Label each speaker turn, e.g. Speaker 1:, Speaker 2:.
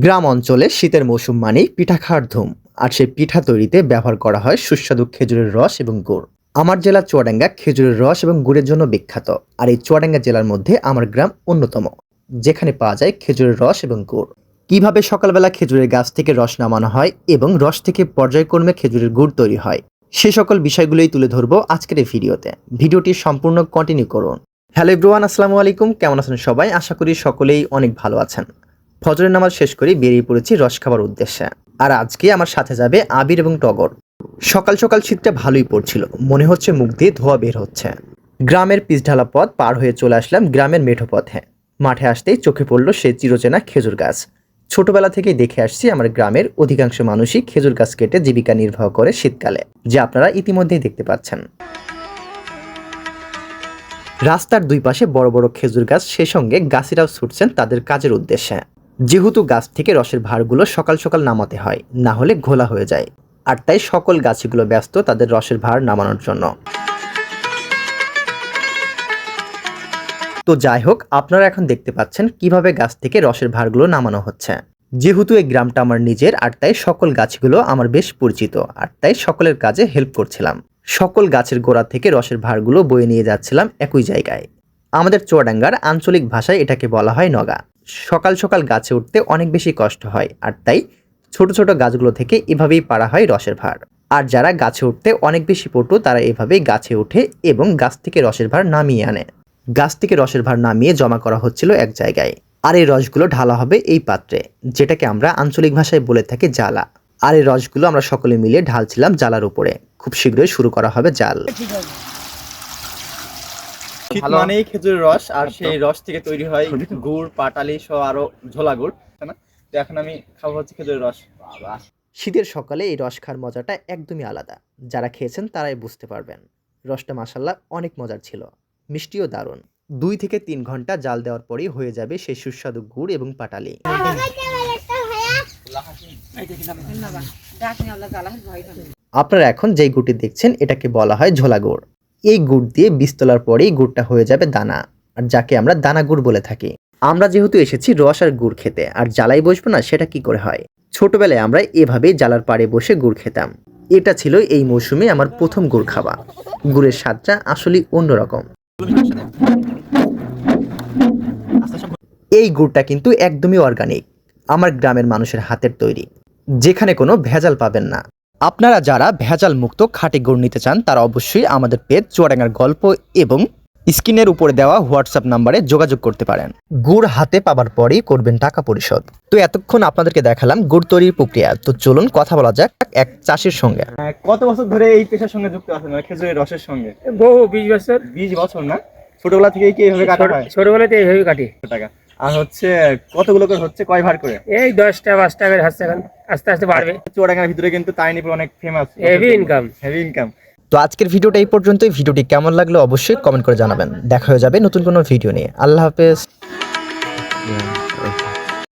Speaker 1: গ্রাম অঞ্চলে শীতের মৌসুম মানেই পিঠা খাওয়ার ধুম, আর সেই পিঠা তৈরিতে ব্যবহার করা হয় সুস্বাদু খেজুরের রস এবং গুড়। আমার জেলা চুয়াডাঙ্গা খেজুরের রস এবং গুড়ের জন্য বিখ্যাত, আর এই চুয়াডাঙ্গা জেলার মধ্যে আমার গ্রাম অন্যতম, যেখানে পাওয়া যায় খেজুরের রস এবং গুড়। কীভাবে সকালবেলা খেজুরের গাছ থেকে রস নামানো হয় এবং রস থেকে পর্যায়ক্রমে খেজুরের গুড় তৈরি হয়, সে সকল বিষয়গুলোই তুলে ধরবো আজকের এই ভিডিওতে। ভিডিওটি সম্পূর্ণ কন্টিনিউ করুন। হ্যালো এভরিওয়ান, আসসালামু আলাইকুম। কেমন আছেন সবাই? আশা করি সকলেই অনেক ভালো আছেন। ফজরের নামাজ শেষ করে, বেরিয়ে পড়েছি রস খাবার উদ্দেশ্যে। আর আজকে আমার সাথে যাবে আবির এবং টগর। সকাল সকাল শীতটা ভালোই পড়ছিল। মনে হচ্ছে মুখ দিয়ে ধোয়া বের হচ্ছে। গ্রামের পিচঢালা পথ পার হয়ে চলে আসলাম গ্রামের মেঠো পথে। মাঠে আসতেই চোখে পড়ল সে চিরচেনা খেজুর গাছ। ছোটবেলা থেকেই দেখে আসছি আমার গ্রামের অধিকাংশ মানুষই খেজুর গাছ কেটে জীবিকা নির্বাহ করে শীতকালে, যা আপনারা ইতিমধ্যেই দেখতে পাচ্ছেন। রাস্তার দুই পাশে বড় বড় খেজুর গাছ, সে সঙ্গে গাছিরাও ছুটছেন তাদের কাজের উদ্দেশ্যে। যেহেতু গাছ থেকে রসের ভারগুলো সকাল সকাল নামাতে হয়, না হলে ঘোলা হয়ে যায়। আর তাই সকল গাছগুলো ব্যস্ত তাদের রসের ভার নামানোর জন্য। তো যাই হোক, আপনারা এখন দেখতে পাচ্ছেন কীভাবে গাছ থেকে রসের ভারগুলো নামানো হচ্ছে। যেহেতু এই গ্রামটা আমার নিজের, আর তাই সকল গাছগুলো আমার বেশ পরিচিত, আর তাই সকলের কাজে হেল্প করছিলাম। সকল গাছের গোড়া থেকে রসের ভারগুলো বয়ে নিয়ে যাচ্ছিলাম একই জায়গায়। আমাদের চুয়াডাঙ্গার আঞ্চলিক ভাষায় এটাকে বলা হয় নগা। সকাল সকাল গাছে উঠতে অনেক বেশি কষ্ট হয়, আর তাই ছোট ছোট গাছগুলো থেকে এভাবেই পাড়া হয় রসের ভার। আর যারা গাছে উঠতে অনেক বেশি পটু, তারা এভাবেই গাছে ওঠে এবং গাছ থেকে রসের ভার নামিয়ে আনে। গাছ থেকে রসের ভার নামিয়ে জমা করা হচ্ছিল এক জায়গায়। আর এই রসগুলো ঢালা হবে এই পাত্রে, যেটাকে আমরা আঞ্চলিক ভাষায় বলে থাকি জ্বালা। আর এই রসগুলো আমরা সকলে মিলে ঢালছিলাম জ্বালার উপরে। খুব শীঘ্রই শুরু করা হবে জাল
Speaker 2: শীত
Speaker 1: ভালো।
Speaker 2: মানেই খেজুরের রস আর সেই রস থেকে তৈরি হয় গুড় পাটালি সহ আরও ঝোলা গুড় তাই না? তো এখন আমি খাব হচ্ছে খেজুরের রস।
Speaker 1: শীতের সকালে এই রস খাওয়ার মজাটা একদমই আলাদা। যারা খেয়েছেন তারাই বুঝতে পারবেন। রসটা মাসাল্লাহ অনেক মজার ছিল। মিষ্টিও দারুণ। দুই থেকে তিন ঘণ্টা জাল দেওয়ার পরেই হয়ে যাবে সেই সুস্বাদু গুড় এবং পাটালি। আপনারা এখন যেই গুটি দেখছেন এটাকে বলা হয় ঝোলা গুড়। এই গুড় দিয়ে বীজ তোলার পরেই গুড়টা হয়ে যাবে দানা। আর যাকে আমরা দানা গুড় বলে থাকি। আমরা যেহেতু এসেছি রস আর গুড় খেতে, আর জ্বালাই বসবো না, সেটা কি করে হয়? ছোটবেলায় আমরা এভাবেই জ্বালার পাড়ে বসে গুড় খেতাম। এটা ছিল এই মৌসুমে আমার প্রথম গুড় খাওয়া। গুড়ের স্বাদটা আসলেই অন্যরকম। এই গুড়টা কিন্তু একদমই অর্গানিক আমার গ্রামের মানুষের হাতের তৈরি। যেখানে কোনো ভেজাল পাবেন না। আপনারা যারা ভেজাল মুক্ত খাঁটি গুড় নিতে চান তারা অবশ্যই আমাদের পেজ চুয়াডাঙ্গার গল্প এবং স্ক্রিনের উপরে দেওয়া হোয়াটসঅ্যাপ নাম্বারে যোগাযোগ করতে পারেন। গুড় হাতে পাবার পরেই করবেন টাকা পরিশোধ। তো এতক্ষণ আপনাদেরকে দেখালাম গুড় তৈরির প্রক্রিয়া। তো চলুন কথা বলা যাক এক চাষির সঙ্গে।
Speaker 2: কত বছর ধরে এই পেশার সঙ্গে যুক্ত আছেন? মানে খেজুরের রসের সঙ্গে?
Speaker 3: বহু বিশ বছর।
Speaker 2: বিশ বছর না? ছোটবেলা থেকে কি এইভাবে কাটা হয়?
Speaker 3: ছোটবেলাতে এইভাবে কাটি।
Speaker 2: টাকা। আর হচ্ছে কতগুলো করে হচ্ছে কয় ভার করে?
Speaker 3: এই দশটা পাঁচটা করে হচ্ছে এখন আস্তে আস্তে বাড়বে।
Speaker 2: চুয়াডাঙ্গার ভিতরে কিন্তু তাই নিপুর অনেক famous
Speaker 3: heavy income
Speaker 2: heavy income
Speaker 1: তো আজকের ভিডিওটা এই পর্যন্তই। ভিডিওটি কেমন লাগল অবশ্যই কমেন্ট করে জানাবেন। দেখা হয়ে যাবে নতুন কোনো ভিডিও নিয়ে। আল্লাহ হাফেজ।